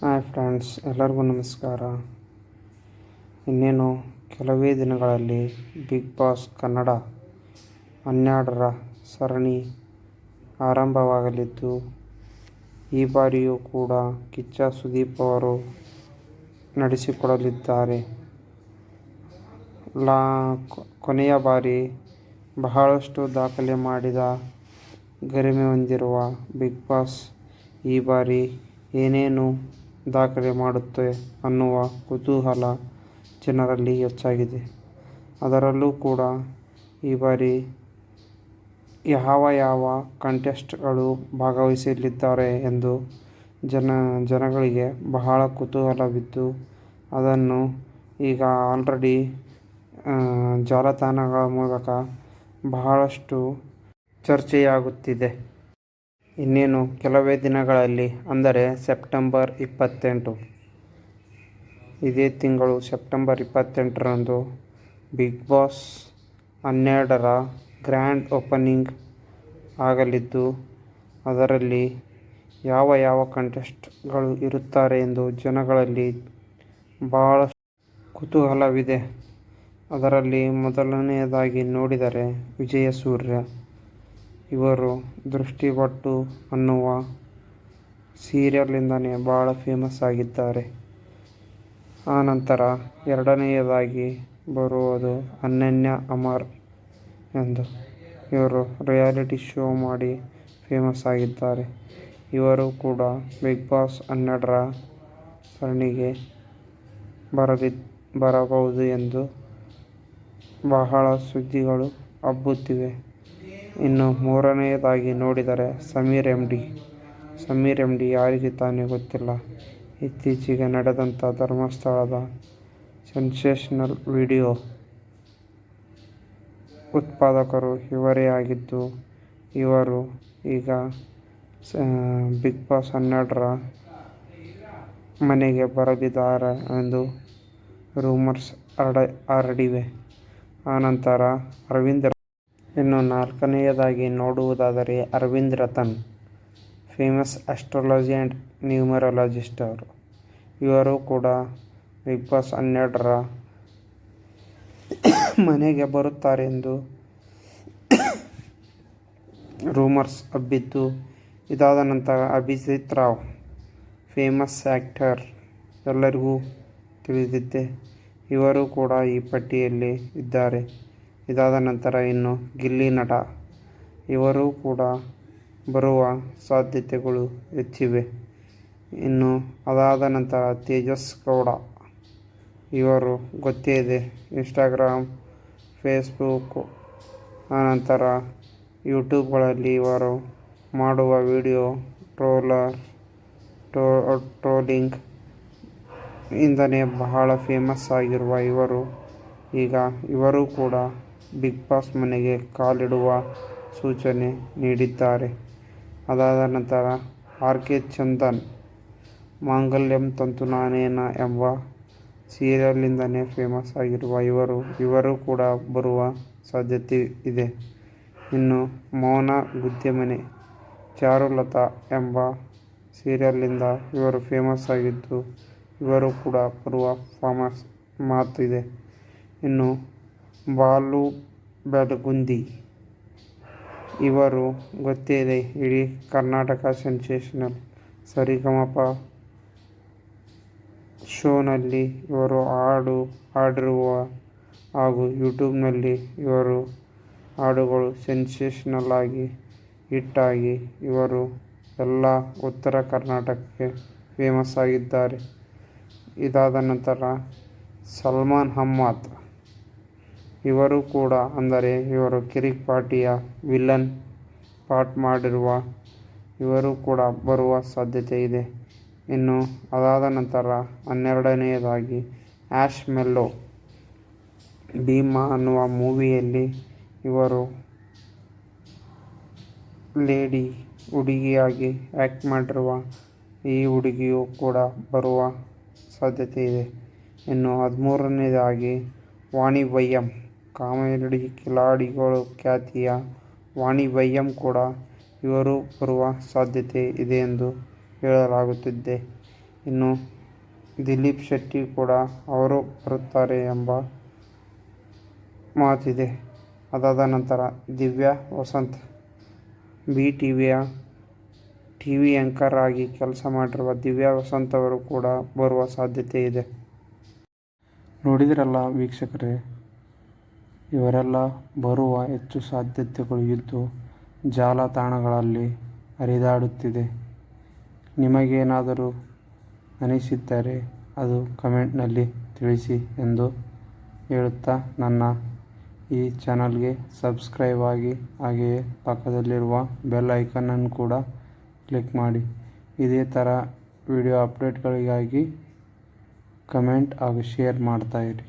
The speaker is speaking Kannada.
ಹಾಯ್ ಫ್ರೆಂಡ್ಸ್, ಎಲ್ಲರಿಗೂ ನಮಸ್ಕಾರ. ಇನ್ನೇನು, ಕೆಲವೇ ದಿನಗಳಲ್ಲಿ ಬಿಗ್ ಬಾಸ್ ಕನ್ನಡ ಹನ್ನೆರಡರ ಸರಣಿ ಆರಂಭವಾಗಲಿದ್ದು, ಈ ಬಾರಿಯೂ ಕೂಡ ಕಿಚ್ಚ ಸುದೀಪ್ ಅವರು ನಡೆಸಿಕೊಡಲಿದ್ದಾರೆ. ಲಾ ಕೊನೆಯ ಬಾರಿ ಬಹಳಷ್ಟು ದಾಖಲೆ ಮಾಡಿದ ಗರಿಮೆ ಹೊಂದಿರುವ ಬಿಗ್ ಬಾಸ್ ಈ ಬಾರಿ ಏನೇನು ದಾಖಲೆ ಮಾಡುತ್ತೆ ಅನ್ನುವ ಕುತೂಹಲ ಜನರಲ್ಲಿ ಹೆಚ್ಚಾಗಿದೆ. ಅದರಲ್ಲೂ ಕೂಡ ಈ ಬಾರಿ ಯಾವ ಯಾವ ಕಂಟೆಸ್ಟ್ಗಳು ಭಾಗವಹಿಸಲಿದ್ದಾರೆ ಎಂದು ಜನ, ಜನಗಳಿಗೆ ಬಹಳ ಕುತೂಹಲವಿದ್ದು ಅದನ್ನು ಈಗ ಆಲ್ರೆಡಿ ಜಾಲತಾಣಗಳ ಮೂಲಕ ಬಹಳಷ್ಟು ಚರ್ಚೆಯಾಗುತ್ತಿದೆ. ಇನ್ನೇನು? ಕೆಲವೇ ದಿನಗಳಲ್ಲಿ, ಅಂದರೆ ಸೆಪ್ಟೆಂಬರ್ ಇಪ್ಪತ್ತೆಂಟು. ಇದೇ ತಿಂಗಳು ಸೆಪ್ಟೆಂಬರ್ ಇಪ್ಪತ್ತೆಂಟರಂದು ಬಿಗ್ ಬಾಸ್ ಹನ್ನೆರಡರ ಗ್ರ್ಯಾಂಡ್ ಓಪನಿಂಗ್ ಆಗಲಿದ್ದು, ಅದರಲ್ಲಿ ಯಾವ ಯಾವ ಕಂಟೆಸ್ಟ್ಗಳು ಇರುತ್ತಾರೆ ಎಂದು ಜನಗಳಲ್ಲಿ ಬಹಳಷ್ಟು ಕುತೂಹಲವಿದೆ. ಅದರಲ್ಲಿ ಮೊದಲನೆಯದಾಗಿ ನೋಡಿದರೆ ವಿಜಯ ಸೂರ್ಯ ಇವರು ದೃಷ್ಟಿಬೊಟ್ಟು ಅನ್ನುವ ಸೀರಿಯಲ್ನಿಂದಲೇ ಭಾಳ ಫೇಮಸ್ ಆಗಿದ್ದಾರೆ. ಆನಂತರ ಎರಡನೆಯದಾಗಿ ಬರುವುದು ಅನನ್ಯ ಅಮರ್ ಎಂದು. ಇವರು ರಿಯಾಲಿಟಿ ಶೋ ಮಾಡಿ ಫೇಮಸ್ ಆಗಿದ್ದಾರೆ. ಇವರು ಕೂಡ ಬಿಗ್ ಬಾಸ್ ಹನ್ನೆರಡರ ಸರಣಿಗೆ ಬರಲಿ ಬರಬಹುದು ಎಂದು ಬಹಳ ಸುದ್ದಿಗಳು ಹಬ್ಬುತ್ತಿವೆ. ಇನ್ನು ಮೂರನೆಯದಾಗಿ ನೋಡಿದರೆ Sameer M D Sameer M D ಯಾರಿಗೆ ತಾನೇ ಗೊತ್ತಿಲ್ಲ. ಇತ್ತೀಚೆಗೆ ನಡೆದಂಥ ಧರ್ಮಸ್ಥಳದ ಸೆನ್ಸೇಷನಲ್ ವಿಡಿಯೋ ಉತ್ಪಾದಕರು ಇವರೇ ಆಗಿದ್ದು, ಇವರು ಈಗ ಬಿಗ್ ಬಾಸ್ ಹನ್ನೆರಡರ ಮನೆಗೆ ಬರಲಿದ್ದಾರೆ ಎಂದು ರೂಮರ್ಸ್ ಹರಡ ಹರಡಿವೆ. ಆನಂತರ ಅರವಿಂದ್ ಇನ್ನು ನಾಲ್ಕನೆಯದಾಗಿ ನೋಡುವುದಾದರೆ Arvind Ratan famous astrology and numerologist ಅವರು. ಇವರು ಕೂಡ ಬಿಗ್ ಬಾಸ್ ಹನ್ನೆರಡರ ಮನೆಗೆ ಬರುತ್ತಾರೆ ಎಂದು ರೂಮರ್ಸ್ ಹಬ್ಬಿದ್ದು, ಇದಾದ ನಂತರ ಅಭಿಜಿತ್ ರಾವ್ ಫೇಮಸ್ ಆ್ಯಕ್ಟರ್ ಎಲ್ಲರಿಗೂ ತಿಳಿದಿದ್ದೆ. ಇವರು ಕೂಡ ಈ ಪಟ್ಟಿಯಲ್ಲಿ ಇದ್ದಾರೆ. ಇದಾದ ನಂತರ ಇನ್ನು ಗಿಲ್ಲಿ ನಟ ಇವರು ಕೂಡ ಬರುವ ಸಾಧ್ಯತೆಗಳು ಹೆಚ್ಚಿವೆ. ಇನ್ನು ಅದಾದ ನಂತರ ತೇಜಸ್ ಗೌಡ ಇವರು ಗೊತ್ತೇ ಇದೆ. ಇನ್ಸ್ಟಾಗ್ರಾಮ್, ಫೇಸ್ಬುಕ್ ಆನಂತರ ಯೂಟ್ಯೂಬ್ಗಳಲ್ಲಿ ಇವರು ಮಾಡುವ ವಿಡಿಯೋ, ಟ್ರೋಲರ್, ಟ್ರೋ, ಟ್ರೋಲಿಂಗ್ ಇಂದನೇ ಬಹಳ ಫೇಮಸ್ ಆಗಿರುವ ಇವರು. ಈಗ ಇವರು ಕೂಡ ಬಿಗ್ ಬಾಸ್ ಮನೆಗೆ ಕಾಲಿಡುವ ಸೂಚನೆ ನೀಡಿದ್ದಾರೆ. ಅದಾದ ನಂತರ ಆರ್ ಕೆ ಚಂದನ್, ಮಾಂಗಲ್ಯಂ ತಂತು ನಾನೇನ ಎಂಬ ಸೀರಿಯಲ್ನಿಂದಲೇ ಫೇಮಸ್ ಆಗಿರುವ ಇವರು ಇವರು ಕೂಡ ಬರುವ ಸಾಧ್ಯತೆ ಇದೆ. ಇನ್ನು ಮೌನ ಗುದ್ದೆಮನೆ, ಚಾರುಲತಾ ಎಂಬ ಸೀರಿಯಲ್ನಿಂದ ಇವರು ಫೇಮಸ್ ಆಗಿದ್ದು, ಇವರು ಕೂಡ ಬರುವ ಫೇಮಸ್ ಮಾತಿದೆ ಇನ್ನು ಬಾಲು ಬೆಳಗುಂದಿ ಇವರು ಗೊತ್ತೇ ಇದೆ ಇಡೀ ಕರ್ನಾಟಕ ಸೆನ್ಸೇಷನಲ್. ಸರಿಗಮಪ ಶೋನಲ್ಲಿ ಇವರು ಹಾಡು, ಹಾಡಿರುವ ಹಾಗೂ ಯೂಟ್ಯೂಬ್ನಲ್ಲಿ ಇವರು ಹಾಡುಗಳು ಸೆನ್ಸೇಷನಲ್ ಆಗಿ ಹಿಟ್ಟಾಗಿ ಇವರು ಎಲ್ಲ ಉತ್ತರ ಕರ್ನಾಟಕಕ್ಕೆ ಫೇಮಸ್ ಆಗಿದ್ದಾರೆ. ಇದಾದ ನಂತರ ಸಲ್ಮಾನ್ ಅಹ್ಮದ್ ಇವರು ಕೂಡ ಅಂದರೆ ಇವರು ಕಿರಿಕ್ ಪಾರ್ಟಿಯ ವಿಲನ್ ಪಾರ್ಟ್ ಮಾಡಿರುವ ಇವರು ಕೂಡ ಬರುವ ಸಾಧ್ಯತೆ ಇದೆ. ಇನ್ನು ಅದಾದ ನಂತರ ಹನ್ನೆರಡನೆಯದಾಗಿ ಆ್ಯಶ್ ಮೆಲ್ಲೋ, ಭೀಮಾ ಅನ್ನುವ ಮೂವಿಯಲ್ಲಿ ಇವರು ಲೇಡಿ ಹುಡುಗಿಯಾಗಿ ಆ್ಯಕ್ಟ್ ಮಾಡಿರುವ ಈ ಹುಡುಗಿಯು ಕೂಡ ಬರುವ ಸಾಧ್ಯತೆ ಇದೆ. ಇನ್ನು ಹದಿಮೂರನೇದಾಗಿ ವಾಣಿ ವೈಯಂ ಕಾಮಿಡಿ ಕಿಲಾಡಿಗಳು ಖ್ಯಾತಿಯ ವಾಣಿ ವೈಯಂ ಕೂಡ ಇವರು ಬರುವ ಸಾಧ್ಯತೆ ಇದೆ ಎಂದು ಹೇಳಲಾಗುತ್ತಿದೆ. ಇನ್ನು ದಿಲೀಪ್ ಶೆಟ್ಟಿ ಕೂಡ ಅವರು ಬರುತ್ತಾರೆ ಎಂಬ ಮಾತಿದೆ. ಅದಾದ ನಂತರ ದಿವ್ಯಾ ವಸಂತ್, ಬಿ ಟಿವಿಯ ಟಿವಿ ಆ್ಯಂಕರ್ ಆಗಿ ಕೆಲಸ ಮಾಡಿರುವ ದಿವ್ಯಾ ವಸಂತ್ ಅವರು ಕೂಡ ಬರುವ ಸಾಧ್ಯತೆ ಇದೆ. ನೋಡಿದ್ರಲ್ಲ ವೀಕ್ಷಕರೇ ಇವರೆಲ್ಲ ಬರುವ ಹೆಚ್ಚು ಸಾಧ್ಯತೆಗಳು ಇದ್ದು ಜಾಲತಾಣಗಳಲ್ಲಿ ಹರಿದಾಡುತ್ತಿದೆ. ನಿಮಗೇನಾದರೂ ಅನಿಸಿದ್ದರೆ ಅದು ಕಮೆಂಟ್ನಲ್ಲಿ ತಿಳಿಸಿ ಎಂದು ಹೇಳುತ್ತಾ ನನ್ನ ಈ ಚಾನಲ್ಗೆ ಸಬ್ಸ್ಕ್ರೈಬ್ ಆಗಿ ಹಾಗೆಯೇ ಪಕ್ಕದಲ್ಲಿರುವ ಬೆಲ್ ಐಕನನ್ನು ಕೂಡ ಕ್ಲಿಕ್ ಮಾಡಿ. ಇದೇ ಥರ ವಿಡಿಯೋ ಅಪ್ಡೇಟ್ಗಳಿಗಾಗಿ ಕಮೆಂಟ್ ಹಾಗೂ ಶೇರ್ ಮಾಡ್ತಾಯಿರಿ